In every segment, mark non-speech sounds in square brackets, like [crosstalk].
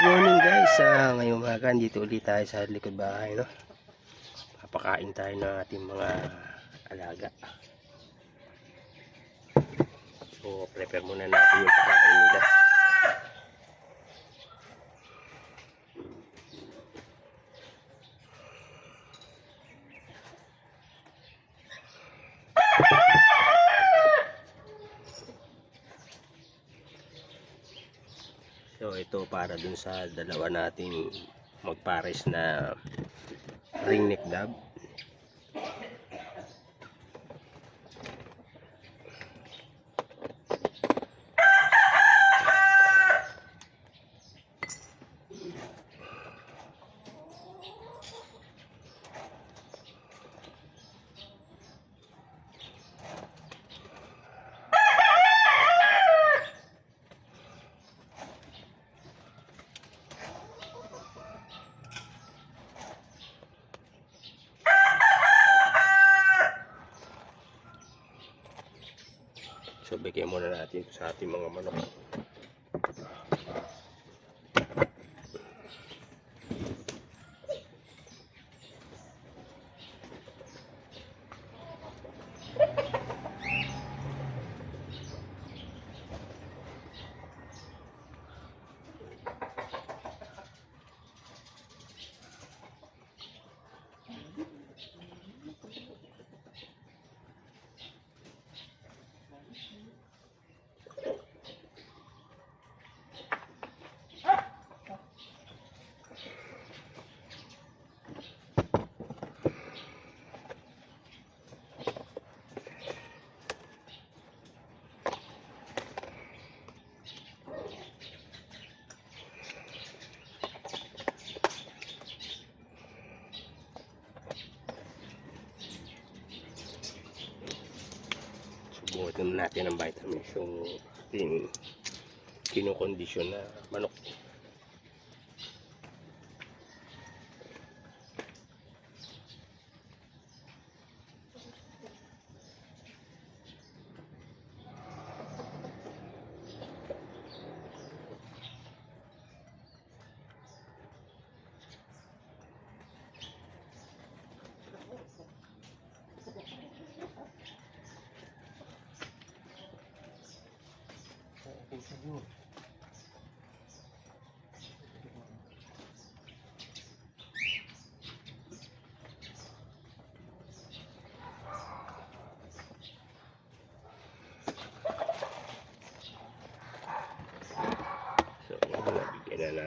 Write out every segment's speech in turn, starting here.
Good morning guys. Ah, ngayong umaga dito ulit tayo sa likod bahay no. Papakain tayo ng ating mga alaga. So prepare muna natin yung pagkain nila. So ito para dun sa dalawa nating magpares na ringneck dove. So bigyan muna natin sa ating mga manok. Natin ang vitamins yung ating kinokondisyon na manok.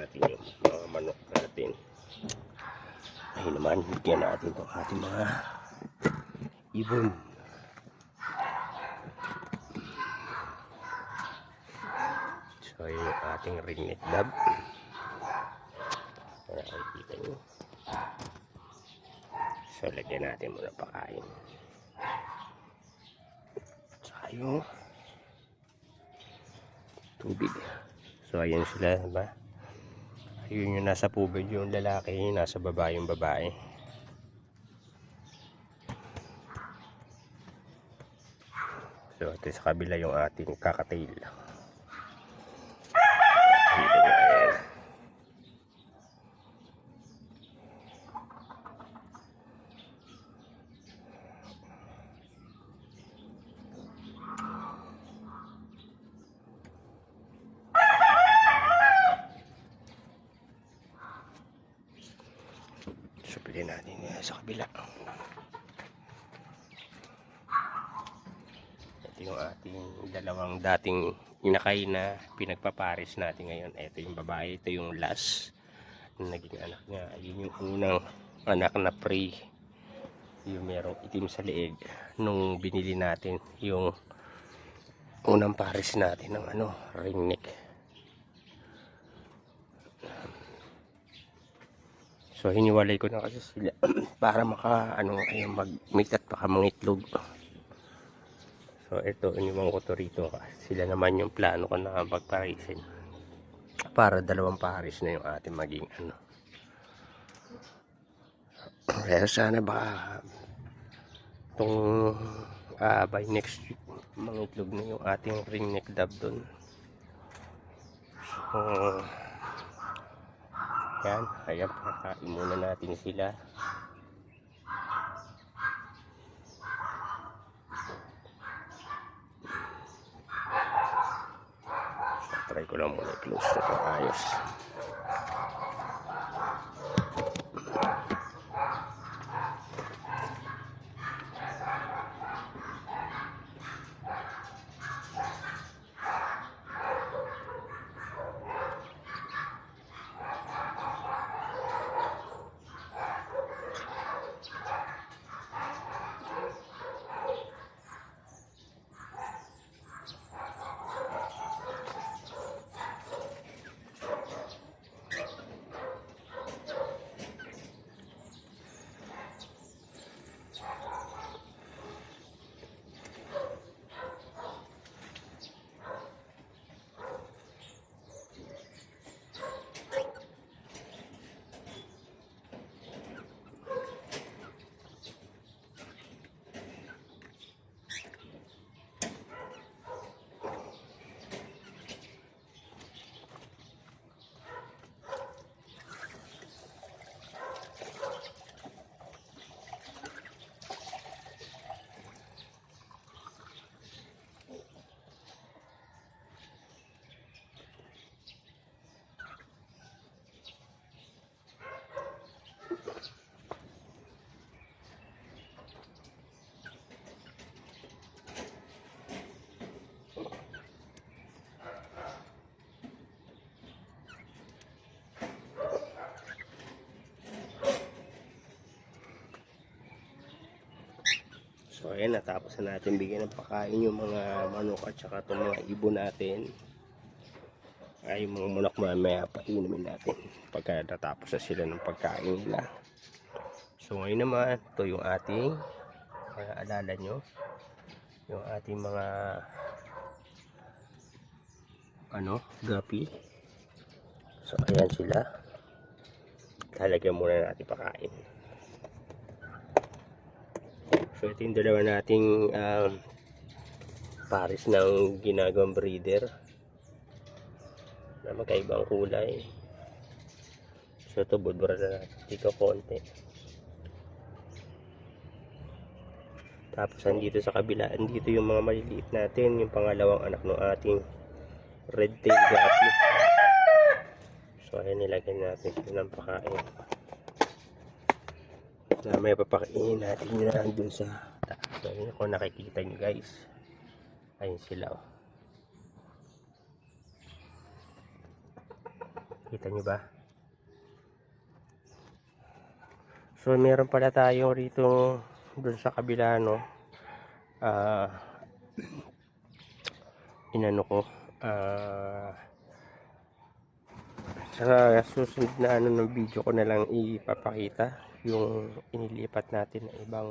Natin yung mga manok natin. Ay naman, bigyan natin itong ating mga ibon. Yun yung ating ringneck dove. Para nakikita nyo. So, lagyan natin muna pakain. Saka yung tubig. So, ayan sila, ba? Ayun yung nasa pubig yung lalaki, nasa baba yung babae. So, ito sa kabila yung ating kakatail. Natin yan sa kabila. Ito yung ating dalawang dating inakay na pinagpapares natin ngayon. Ito yung babae, ito yung last na naging anak niya. Yun yung unang anak na pre. Yung merong itim sa leeg. Nung binili natin yung unang pares natin ng ano, ringneck. So hiniwalay ko na kasi sila [clears throat] para maka ano ay mag-meet at baka mangitlog. So ito iniwan ko to rito sila naman yung plano ko na pagparisin. Para dalawang paris na yung ating maging ano. [clears throat] Pero sana baka itong ah, by next week mangitlog na yung ating ringneck dove doon. So Yan, ayan, pakakain muna natin sila. Try ko lang muna i-close na ayos. So ayan, natapos na natin bigyan ng pagkain yung mga manok at saka itong mga ibon natin. Ay, yung mga manok mamaya painumin natin pagka natapos na sila ng pagkain nila. So ngayon naman, ito yung ating mga alala nyo. Yung ating mga ano, gapi. So ayan sila. Talagyan muna natin pakain. So ito yung dalawa nating um, pares ng ginagawang breeder na magkaibang kulay. So ito budbura na natin dito konti. Tapos andito sa kabila, andito yung mga maliliit natin, yung pangalawang anak ng ating red tail gapi. So ayan nilagyan natin ng pakain na may papakainin natin yun na dun sa taas. So, yun kung nakikita nyo guys. Ayun sila oh. Kita nyo ba? So, meron pala tayo rito dun sa kabila no. Ah inano ko ah sa susunod na ano ng video ko na lang ipapakita yung inilipat natin na ibang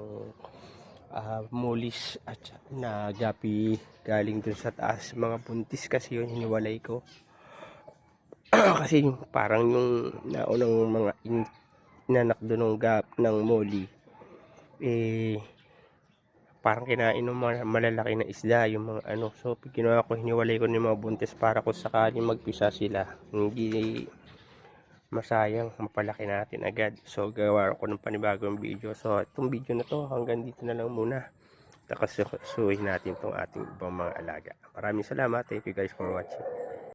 ah, mulis at na gapi galing dun sa taas. Mga buntis kasi yun hiniwalay ko. [clears throat] Kasi parang yung naunang mga in, inanak doon ng gap ng moli eh parang kinain ng mga malalaki na isda yung mga ano. So ginawa ko hiniwalay ko ng mga buntis para kung sakaling magpisa sila. Hindi masayang mapalaki natin agad. So gawa ko ng panibagong video. So itong video na to hanggang dito na lang muna. Nakasuhin natin itong ating ibang mga alaga. Maraming salamat. Thank you guys for watching